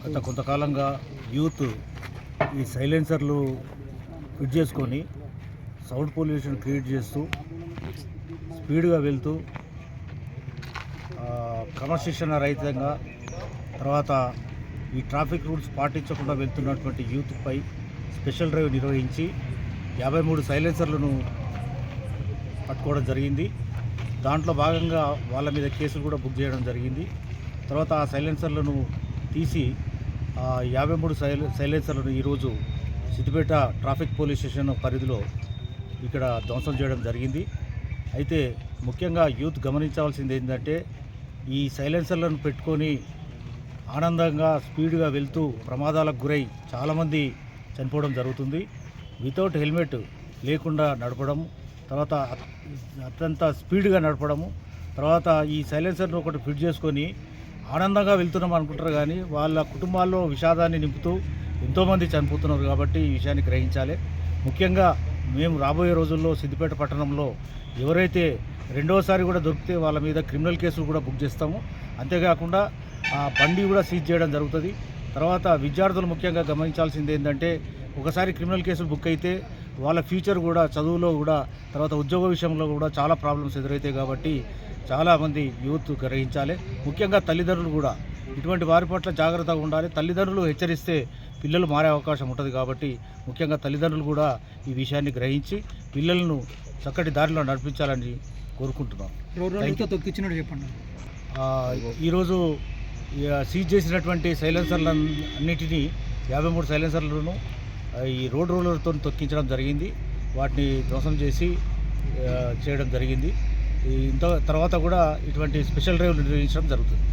గత కొంతకాలంగా యూత్ ఈ సైలెన్సర్లు ఫిట్ చేసుకొని సౌండ్ పొల్యూషన్ క్రియేట్ చేస్తూ స్పీడ్గా వెళ్తూ క్రమశిక్షణ రహితంగా తర్వాత ఈ ట్రాఫిక్ రూల్స్ పాటించకుండా వెళ్తున్నటువంటి యూత్పై స్పెషల్ డ్రైవ్ నిర్వహించి యాభై మూడు సైలెన్సర్లను పట్టుకోవడం జరిగింది. దాంట్లో భాగంగా వాళ్ళ మీద కేసులు కూడా బుక్ చేయడం జరిగింది. తర్వాత ఆ సైలెన్సర్లను తీసి యాభై మూడు సైల సైలెన్సర్లను ఈరోజు సిద్దిపేట ట్రాఫిక్ పోలీస్ స్టేషన్ పరిధిలో ఇక్కడ ధ్వంసం చేయడం జరిగింది. అయితే ముఖ్యంగా యూత్ గమనించవలసింది ఏంటంటే ఈ సైలెన్సర్లను పెట్టుకొని ఆనందంగా స్పీడ్గా వెళ్తూ ప్రమాదాలకు గురై చాలామంది చనిపోవడం జరుగుతుంది. వితౌట్ హెల్మెట్ లేకుండా నడపడం తర్వాత అత్యంత స్పీడ్గా నడపడము. తర్వాత ఈ సైలెన్సర్ను ఒకటి ఫిట్ చేసుకొని ఆనందంగా వెళ్తున్నాం అనుకుంటారు కానీ వాళ్ళ కుటుంబాల్లో విషాదాన్ని నింపుతూ ఎంతోమంది చనిపోతున్నారు కాబట్టి ఈ విషయాన్ని గ్రహించాలి. ముఖ్యంగా మేము రాబోయే రోజుల్లో సిద్దిపేట పట్టణంలో ఎవరైతే రెండవసారి కూడా దొరికితే వాళ్ళ మీద క్రిమినల్ కేసులు కూడా బుక్ చేస్తాము. అంతేకాకుండా ఆ బండి కూడా సీజ్ చేయడం జరుగుతుంది. తర్వాత విద్యార్థులు ముఖ్యంగా గమనించాల్సింది ఏంటంటే ఒకసారి క్రిమినల్ కేసులు బుక్ అయితే వాళ్ళ ఫ్యూచర్ కూడా చదువులో కూడా తర్వాత ఉద్యోగ విషయంలో కూడా చాలా ప్రాబ్లమ్స్ ఎదురవుతాయి కాబట్టి చాలామంది యూత్ గ్రహించాలి. ముఖ్యంగా తల్లిదండ్రులు కూడా ఇటువంటి వారి పట్ల జాగ్రత్తగా ఉండాలి. తల్లిదండ్రులు హెచ్చరిస్తే పిల్లలు మారే అవకాశం ఉంటుంది కాబట్టి ముఖ్యంగా తల్లిదండ్రులు కూడా ఈ విషయాన్ని గ్రహించి పిల్లలను చక్కటి దారిలో నడిపించాలని కోరుకుంటున్నాం. ఈరోజు సీజ్ చేసినటువంటి సైలెన్సర్లు అన్నిటినీ యాభై మూడు సైలెన్సర్లను ఈ రోడ్ రోలర్తో తొక్కించడం జరిగింది. వాటిని ధ్వంసం చేసి చేయడం జరిగింది. ఇంత తర్వాత కూడా ఇటువంటి స్పెషల్ డ్రైవ్ నిర్వహించడం జరుగుతుంది.